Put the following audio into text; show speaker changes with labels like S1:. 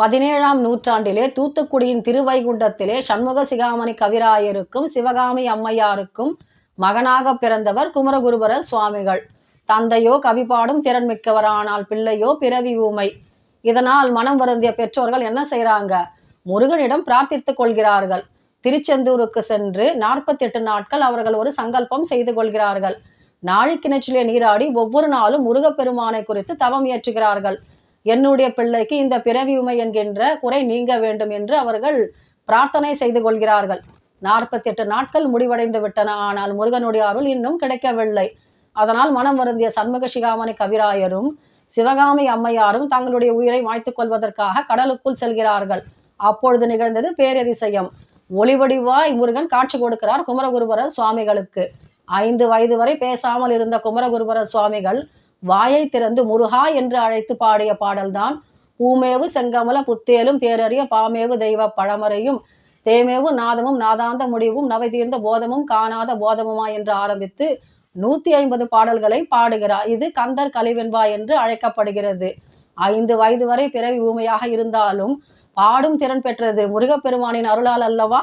S1: பதினேழாம் நூற்றாண்டிலே தூத்துக்குடியின் திருவைகுண்டத்திலே சண்முக சிகாமணி கவிராயருக்கும் சிவகாமி அம்மையாருக்கும் மகனாக பிறந்தவர் குமரகுருபர சுவாமிகள். தந்தையோ கவி பாடும் திறன் மிக்கவரானால் பிள்ளையோ பிறவி ஊமை. இதனால் மனம் வருந்திய பெற்றோர்கள் என்ன செய்கிறாங்க முருகனிடம் பிரார்த்தித்துக் கொள்கிறார்கள். திருச்செந்தூருக்கு சென்று நாற்பத்தி எட்டு நாட்கள் அவர்கள் ஒரு சங்கல்பம் செய்து கொள்கிறார்கள். நாழிக்கிணற்றிலே நீராடி ஒவ்வொரு நாளும் முருகப்பெருமானை குறித்து தவம் இயற்றுகிறார்கள். என்னுடைய பிள்ளைக்கு இந்த பிறவி உமை என்கின்ற குறை நீங்க வேண்டும் என்று அவர்கள் பிரார்த்தனை செய்து கொள்கிறார்கள். நாற்பத்தி எட்டு நாட்கள் முடிவடைந்து விட்டன. ஆனால் முருகனுடைய அருள் இன்னும் கிடைக்கவில்லை. அதனால் மனம் வருந்திய சண்முக சிகாமணி கவிராயரும் சிவகாமி அம்மையாரும் தங்களுடைய உயிரை மாய்த்துக் கொள்வதற்காக கடலுக்குள் செல்கிறார்கள். அப்பொழுது நிகழ்ந்தது பேரதிசயம். ஒளிவடிவாய் முருகன் காட்சி கொடுக்கிறார் குமரகுருபர சுவாமிகளுக்கு. ஐந்து வயது வரை பேசாமல் இருந்த குமரகுருபர சுவாமிகள் வாயை திறந்து முருகா என்று அழைத்து பாடிய பாடல்தான் பூமேவு செங்கமல புத்தேலும் தேரறிய பாமேவு தெய்வ பழமறையும். தேமேவு நாதமும் நாதாந்த முடிவும் நவை தீர்ந்த போதமும் காணாத போதமுமா என்று ஆரம்பித்து நூத்தி ஐம்பது பாடல்களை பாடுகிறார். இது கந்தர் கலிவெண்பா என்று அழைக்கப்படுகிறது. ஐந்து வயது வரை பிறவி ஊமையாக இருந்தாலும் பாடும் திறன் பெற்றது முருகப்பெருமானின் அருளால் அல்லவா?